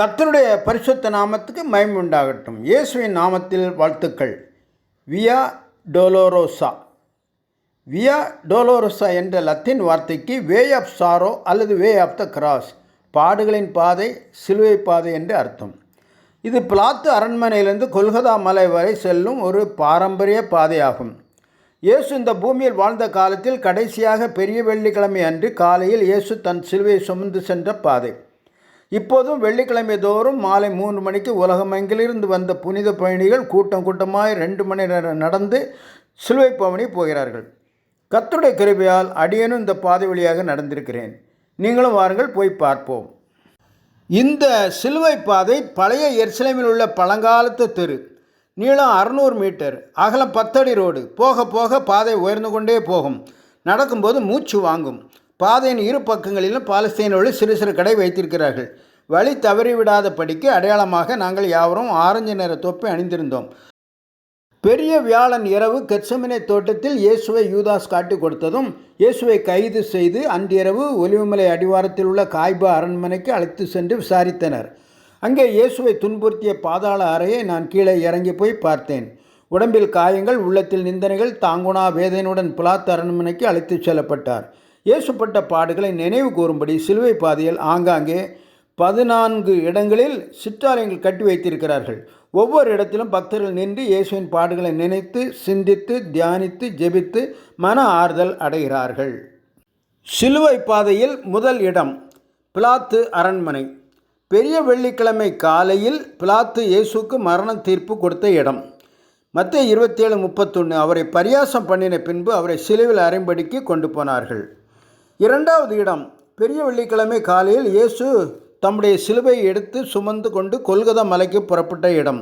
கர்த்தருடைய பரிசுத்த நாமத்துக்கு மயம் உண்டாகட்டும் இயேசுவின் நாமத்தில் வாழ்த்துக்கள். வியா டோலோரோசா வியா டோலோரோசா என்ற லத்தீன் வார்த்தைக்கு வே ஆஃப் சாரோ அல்லது வே ஆஃப் த கிராஸ் பாடுகளின் பாதை சிலுவை பாதை என்று அர்த்தம். இது பிளாத்து அரண்மனையிலிருந்து கொல்கதா மலை வரை செல்லும் ஒரு பாரம்பரிய பாதையாகும். இயேசு இந்த பூமியில் வாழ்ந்த காலத்தில் கடைசியாக பெரிய வெள்ளிக்கிழமை அன்று காலையில் இயேசு தன் சிலுவையை சுமந்து சென்ற பாதை. இப்போதும் வெள்ளிக்கிழமை தோறும் மாலை மூன்று மணிக்கு உலகமெங்கிலிருந்து வந்த புனித பயணிகள் கூட்டம் கூட்டமாய் ரெண்டு மணி நேரம் நடந்து சிலுவை பவனி போகிறார்கள். கத்துடைய கிருபையால் அடியேனும் இந்த பாதை வழியாக நடந்திருக்கிறேன். நீங்களும் வாருங்கள் போய் பார்ப்போம். இந்த சிலுவை பாதை பழைய எருசலேமில் உள்ள பழங்காலத்து தெரு. நீளம் அறுநூறு மீட்டர் அகலம் பத்தடி ரோடு. போக போக பாதை உயர்ந்து கொண்டே போகும். நடக்கும்போது மூச்சு வாங்கும். பாதையின் இரு பக்கங்களிலும் பாலஸ்தீனோடு சிறு சிறு கடை வைத்திருக்கிறார்கள். வழி தவறிவிடாதபடிக்கு அடையாளமாக நாங்கள் யாவரும் ஆரஞ்சு நிற தொப்பி அணிந்திருந்தோம். பெரிய வியாழன் இரவு கெட்சமினை தோட்டத்தில் இயேசுவை யூதாஸ் காட்டி கொடுத்ததும் இயேசுவை கைது செய்து அன்றிரவு ஒலிவுமலை அடிவாரத்தில் உள்ள காய்பா அரண்மனைக்கு அழைத்து சென்று விசாரித்தனர். அங்கே இயேசுவை துன்புறுத்திய பாதாள அறையை நான் கீழே இறங்கி போய் பார்த்தேன். உடம்பில் காயங்கள் உள்ளத்தில் நிந்தனைகள் தாங்குனா வேதனையுடன் பிளாத் அரண்மனைக்கு அழைத்துச் செல்லப்பட்டார். இயேசுப்பட்ட பாடுகளை நினைவு கூறும்படி சிலுவை பாதையில் ஆங்காங்கே பதினான்கு இடங்களில் சிற்றாலயங்கள் கட்டி வைத்திருக்கிறார்கள். ஒவ்வொரு இடத்திலும் பக்தர்கள் நின்று இயேசுவின் பாடுகளை நினைத்து சிந்தித்து தியானித்து ஜெபித்து மன ஆறுதல் அடைகிறார்கள். சிலுவை பாதையில் முதல் இடம் பிளாத்து அரண்மனை. பெரிய வெள்ளிக்கிழமை காலையில் பிளாத்து இயேசுக்கு மரண தீர்ப்பு கொடுத்த இடம். மத்திய இருபத்தேழு முப்பத்தொன்று அவரை பரியாசம் பண்ணின பின்பு அவரை சிலுவில் அரைம்படிக்கு கொண்டு போனார்கள். இரண்டாவது இடம் பெரிய வெள்ளிக்கிழமை காலையில் இயேசு தம்முடைய சிலுவையை எடுத்து சுமந்து கொண்டு கொல்கதா மலைக்கு புறப்பட்ட இடம்.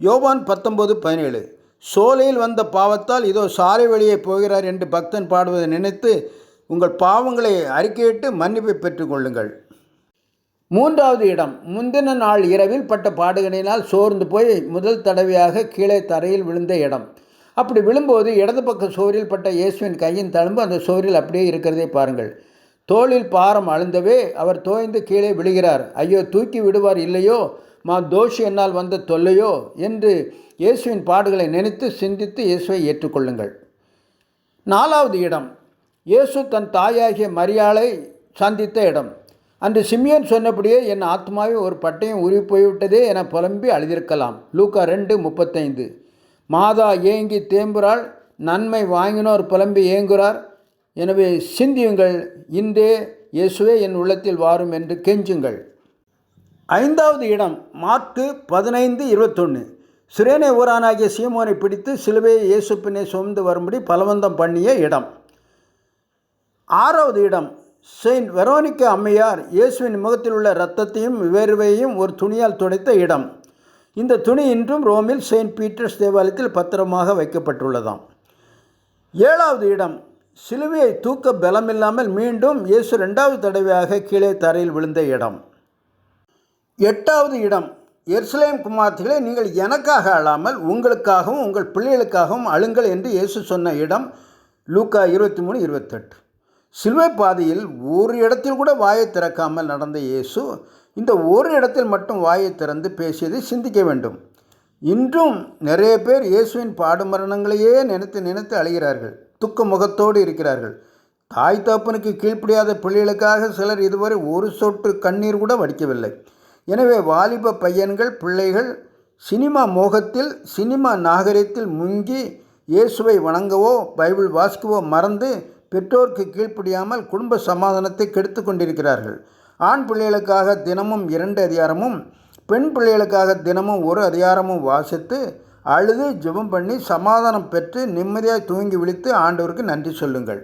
யோவான் பத்தொம்போது பதினேழு. சோலையில் வந்த பாவத்தால் இதோ சாலை வழியே போகிறார் என்று பக்தன் பாடுவதை நினைத்து உங்கள் பாவங்களை அறிக்கையிட்டு மன்னிப்பை பெற்றுக்கொள்ளுங்கள் மூன்றாவது இடம் முந்தின நாள் இரவில் பட்ட பாடுகளினால் சோர்ந்து போய் முதல் தடவையாக கீழே தரையில் விழுந்த இடம். அப்படி விழும்போது இடது பக்க சோரில் பட்ட இயேசுவின் கையின் தழும்பு அந்த சோரில் அப்படியே இருக்கிறதை பாருங்கள். தோளில் பாரம் அழுந்தவே அவர் தோய்ந்து கீழே விழுகிறார். ஐயோ தூக்கி விடுவார் இல்லையோ? மா தோஷி என்னால் வந்த தொல்லையோ? என்று இயேசுவின் பாடுகளை நினைத்து சிந்தித்து இயேசுவை ஏற்றுக்கொள்ளுங்கள். நாலாவது இடம். இயேசு தன் தாயாகிய மரியாளை சந்தித்த இடம். அன்று சிம்மியன் சொன்னபடியே என் ஆத்மாவை ஒரு பட்டையும் உருவி போய்விட்டதே என புலம்பி அழுதிருக்கலாம். லூக்கா ரெண்டு முப்பத்தைந்து. மாதா ஏங்கி தேம்புறாள் நன்மை வாங்கினோர் புலம்பி ஏங்குறார். எனவே சிந்தியுங்கள் இன்றே இயேசுவே என் உள்ளத்தில் வாரும் என்று கெஞ்சுங்கள். ஐந்தாவது இடம் மார்க்கு பதினைந்து இருபத்தொன்று சிறேனை ஊரானாகிய சீமோனை பிடித்து சிலுவையை இயேசு பின்னே சுமந்து வரும்படி பலவந்தம் பண்ணிய இடம். ஆறாவது இடம் செயின்ட் வெரோனிக்கா அம்மையார் இயேசுவின் முகத்தில் உள்ள இரத்தத்தையும் வேர்வையையும் ஒரு துணியால் துடைத்த இடம். இந்த துணி இன்றும் ரோமில் செயின்ட் பீட்டர்ஸ் தேவாலயத்தில் பத்திரமாக வைக்கப்பட்டுள்ளதாம். ஏழாவது இடம் சிலுவையை தூக்க பலமில்லாமல் மீண்டும் இயேசு ரெண்டாவது தடவையாக கீழே தரையில் விழுந்த இடம். எட்டாவது இடம் எர்சலேம் குமார்த்திகளை நீங்கள் எனக்காக அழாமல் உங்களுக்காகவும் உங்கள் பிள்ளைகளுக்காகவும் அழுங்கள் என்று இயேசு சொன்ன இடம் லூக்கா இருபத்தி மூணு இருபத்தெட்டு. சிலுவை பாதையில் ஒரு இடத்தில் கூட வாயை திறக்காமல் நடந்த இயேசு இந்த ஒரு இடத்தில் மட்டும் வாயை திறந்து பேசியதை சிந்திக்க வேண்டும். இன்றும் நிறைய பேர் இயேசுவின் பாடுமரணங்களையே நினைத்து நினைத்து அழுகிறார்கள். துக்க முகத்தோடு இருக்கிறார்கள். தாய் தகப்பனுக்கு கீழ்ப்படியாத பிள்ளைகளுக்காக சிலர் இதுவரை ஒரு சொட்டு கண்ணீர் கூட வடிக்கவில்லை. எனவே வாலிப பையன்கள் பிள்ளைகள் சினிமா மோகத்தில் சினிமா நாகரிகத்தில் முங்கி இயேசுவை வணங்கவோ பைபிள் வாசிக்கவோ மறந்து பெற்றோருக்கு கீழ்ப்படியாமல் குடும்ப சமாதானத்தை கெடுத்து கொண்டிருக்கிறார்கள். ஆண் பிள்ளைகளுக்காக தினமும் இரண்டு அதிகாரமும் பெண் பிள்ளைகளுக்காக தினமும் ஒரு அதிகாரமும் வாசித்து அழுது ஜெபம் பண்ணி சமாதானம் பெற்று நிம்மதியாக தூங்கி விழித்து ஆண்டவருக்கு நன்றி சொல்லுங்கள்.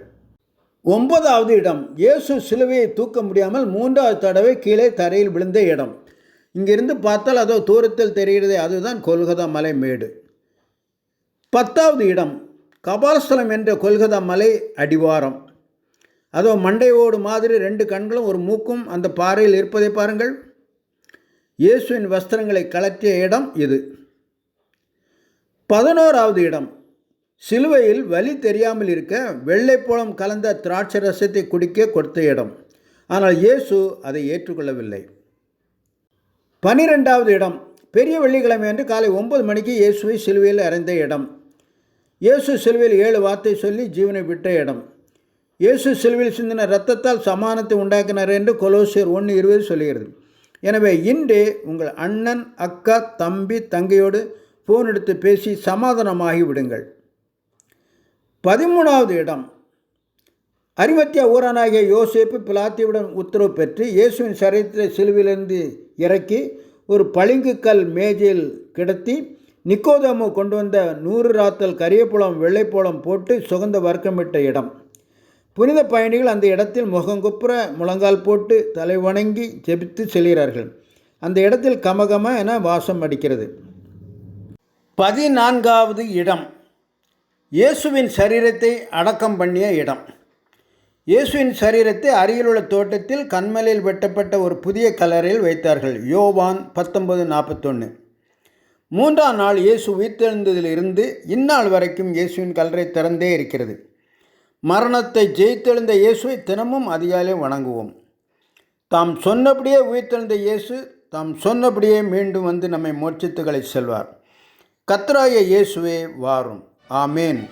ஒன்பதாவது இடம். இயேசு சிலுவையை தூக்க முடியாமல் மூன்றாவது தடவை கீழே தரையில் விழுந்த இடம். இங்கிருந்து பார்த்தால் அதோ தூரத்தில் தெரிகிறதே அதுதான் கொல்கதா மலை மேடு. பத்தாவது இடம். கபாலஸ்தலம் என்ற கொல்கதா மலை அடிவாரம். அதோ மண்டையோடு மாதிரி ரெண்டு கண்களும் ஒரு மூக்கும் அந்த பாறையில் இருப்பதை பாருங்கள். இயேசுவின் வஸ்திரங்களை கலற்றிய இடம் இது. பதினோராவது இடம். சிலுவையில் வலி தெரியாமல் இருக்க வெள்ளைப்போளம் கலந்த திராட்சை ரசத்தை குடிக்க கொடுத்த இடம். ஆனால் இயேசு அதை ஏற்றுக்கொள்ளவில்லை. பனிரெண்டாவது இடம். பெரிய வெள்ளிக்கிழமை அன்று காலை ஒன்பது மணிக்கு இயேசுவை சிலுவையில் அறைந்த இடம். இயேசு சிலுவையில் ஏழு வார்த்தை சொல்லி ஜீவனை விட்ட இடம். இயேசு சிலுவையில் சிந்தின இரத்தத்தால் சமானத்தை உண்டாக்கினார் என்று கொலோசியர் ஒன்று இருபது சொல்கிறது. எனவே இன்று உங்கள் அண்ணன் அக்கா தம்பி தங்கையோடு ஃபோன் எடுத்து பேசி சமாதானமாகி விடுங்கள். பதிமூணாவது இடம். அரிமத்திய ஊரானாகிய யோசேப்பு பிலாத்தியுடன் உத்தரவு பெற்று இயேசுவின் சரீரத்தை சிலுவிலிருந்து இறக்கி ஒரு பளிங்குக்கல் மேஜையில் கிடத்தி நிக்கோதாமு கொண்டு வந்த நூறு ராத்தல் கரியப்புலம் வெள்ளைப்போளம் போட்டு சுகந்த வர்க்கமிட்ட இடம். புனித பயணிகள் அந்த இடத்தில் முகங்குப்புற முழங்கால் போட்டு தலை வணங்கி ஜெபித்து செல்கிறார்கள். அந்த இடத்தில் கமகம என வாசம் அடிக்கிறது. பதினான்காவது இடம். இயேசுவின் சரீரத்தை அடக்கம் பண்ணிய இடம். இயேசுவின் சரீரத்தை அருகிலுள்ள தோட்டத்தில் கண்மலையில் வெட்டப்பட்ட ஒரு புதிய கலரில் வைத்தார்கள். யோவான் பத்தொன்பது நாற்பத்தொன்று மூன்றாம் நாள் இயேசு உயிர்த்தெழுந்ததிலிருந்து இந்நாள் வரைக்கும் இயேசுவின் கல்லறை திறந்தே இருக்கிறது. மரணத்தை ஜெயித்தெழுந்த இயேசுவை தினமும் அதிகாலை வணங்குவோம். தாம் சொன்னபடியே உயிர்த்தெழுந்த இயேசு தாம் சொன்னபடியே மீண்டும் வந்து நம்மை மோட்சித்துக்களை செல்வார். கத்ராய இயேசுவே வாரும். ஆமேன்.